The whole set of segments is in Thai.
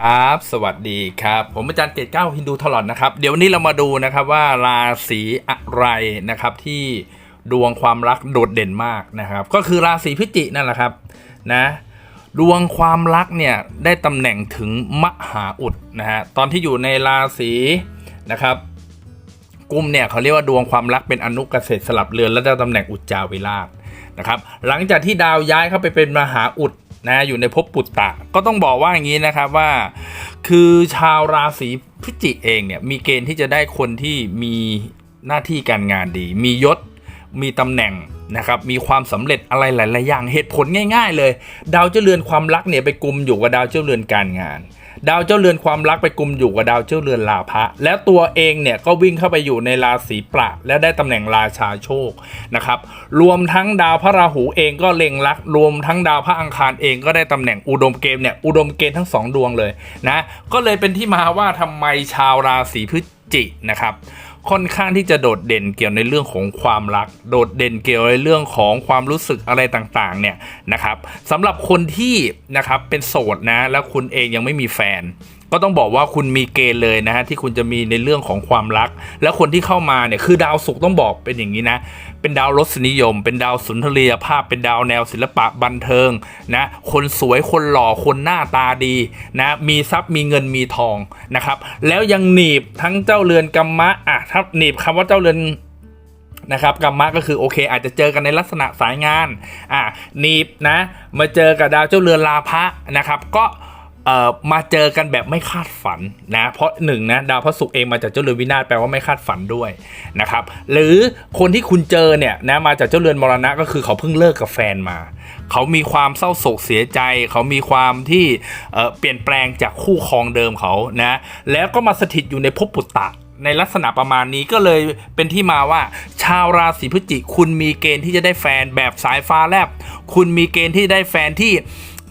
ครับสวัสดีครับ ผมอาจารย์เกตเก้าฮินดูทลอนนะครับ เดี๋ยววันนี้เรามาดูนะครับว่าราศีอะไรนะครับที่ดวงความรักโดดเด่นมากนะครับ ก็คือราศีพิจิกนั่นแหละครับนะดวงความรักเนี่ยได้ตำแหน่งถึงมหาอุดนะฮะตอนที่อยู่ในราศีนะครับกุมเนี่ยเขาเรียกว่าดวงความรักเป็นอนุเกษตรสลับเรือนและได้ตำแหน่งอุจจาวิราชนะครับหลังจากที่ดาวย้ายเข้าไปเป็นมหาอุด นะอยู่ในภพปุตตะก็ต้องบอกว่าอย่างนี้นะครับว่า คือชาวราศีพิจิกเองเนี่ยมีเกณฑ์ที่จะได้คนที่มีหน้าที่การงานดี มียศมีตำแหน่งนะครับมีความสำเร็จอะไรหลาย ๆ อย่างเหตุผลง่าย ๆ เลย ดาวเจ้าเรือนความรักเนี่ยไปกลุ่มอยู่กับดาวเจ้าเรือนการงาน ดาวเจ้าเรือนความรักไปกลุ่มอยู่กับดาวเจ้าเรือนลาภะแล้วตัวเองเนี่ยก็วิ่งเข้าไปอยู่ในราศีประและได้ตำแหน่งราชาโชคนะครับรวมทั้งดาวพระราหูเองก็เล็งรัก รวมทั้งดาวพระอังคารเองก็ได้ตำแหน่งอุดมเกณฑ์เนี่ยอุดมเกณฑ์ทั้งสองดวงเลยนะก็เลยเป็นที่มาว่าทำไมชาวราศีพฤศจิกนะครับ ค่อนข้างที่จะโดดเด่นเกี่ยวในเรื่องของความรัก โดดเด่นเกี่ยวในเรื่องของความรู้สึกอะไรต่างๆเนี่ยนะครับสำหรับคนที่นะครับเป็นโสดนะแล้วคุณเองยังไม่มีแฟน ก็ต้องบอกว่าคุณมีเกณฑ์เลยนะฮะที่คุณจะมีในเรื่องของความรัก แล้วคนที่เข้ามาเนี่ยคือดาวศุกร์ต้องบอกเป็นอย่างนี้นะ เป็นดาวรสนิยม เป็นดาวสุนทรียภาพ เป็นดาวแนวศิลปะบันเทิงนะคนสวยคนหล่อคนหน้าตาดีนะมีทรัพย์มีเงินมีทองนะครับ แล้วยังหนีบทั้งเจ้าเรือนกัมมะอะถ้าหนีบคำว่าเจ้าเรือนนะครับกัมมะก็คือโอเค อาจจะเจอกันในลักษณะสายงานอ่านีบนะมาเจอกับดาวเจ้าเรือนลาภะนะครับ ก็ เอ่อมาเจอกันแบบไม่คาดฝันนะเพราะหนึ่งนะดาวพระศุกร์เองมาจากเจ้าเรือนวินาศแปลว่าไม่คาดฝันด้วยนะครับหรือคนที่คุณเจอเนี่ยนะมาจากเจ้าเรือนมรณะก็คือเขาเพิ่งเลิกกับแฟนมา เขามีความเศร้าโศกเสียใจ เขามีความที่เเปลี่ยนแปลงจากคู่ครองเดิมเขานะแล้วก็มาสถิตอยู่ในภพปุตตะในลักษณะประมาณนี้ก็เลยเป็นที่มาว่า ชาวราศีพฤศจิกคุณมีเกณฑ์ที่จะได้แฟนแบบสายฟ้าแลบ คุณมีเกณฑ์ที่ได้แฟนที่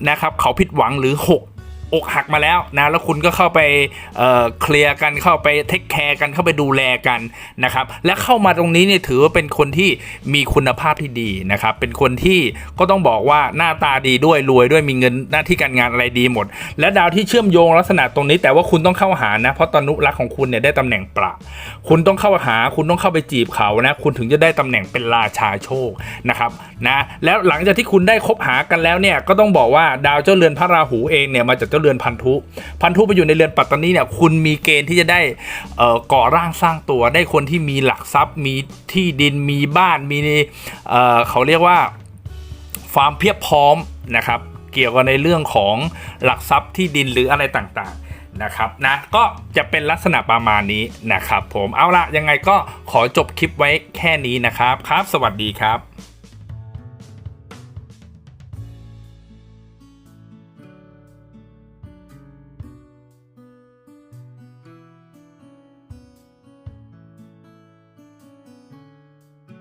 นะครับเขาผิดหวังหรือหก อกหักมาแล้วนะแล้วคุณก็เข้าไปเเคลียร์กันเข้าไปเทคแคร์กันเข้าไปดูแลกันนะครับและเข้ามาตรงนี้เนี่ยถือว่าเป็นคนที่มีคุณภาพที่ดีนะครับเป็นคนที่ก็ต้องบอกว่าหน้าตาดีด้วยรวยด้วยมีเงินหน้าที่การงานอะไรดีหมด และดาวที่เชื่อมโยงลักษณะตรงนี้ แต่ว่าคุณต้องเข้าหานะเพราะตนุรักษ์ของคุณเนี่ยได้ตำแหน่งประ คุณต้องเข้าหาคุณต้องเข้าไปจีบเขานะคุณถึงจะได้ตำแหน่งเป็นราชาโชคนะครับนะแล้วหลังจากที่คุณได้คบหากันแล้วเนี่ยก็ต้องบอกว่าดาวเจ้าเรือนพระราหูเองเนี่ยมาจากเจ้าเรือนพันธุ พันธุไปอยู่ในเรือนปัตตานีเนี่ยคุณมีเกณฑ์ที่จะได้เอ่อก่อร่างสร้างตัวได้คนที่มีหลักทรัพย์ มีที่ดินมีบ้านมีเอ่อเขาเรียกว่าความเพียบพร้อมนะครับ เกี่ยวกับในเรื่องของหลักทรัพย์ที่ดินหรืออะไรต่างๆนะครับนะก็จะเป็นลักษณะประมาณนี้นะครับ ผมเอาละยังไงก็ขอจบคลิปไว้แค่นี้นะครับครับ สวัสดีครับ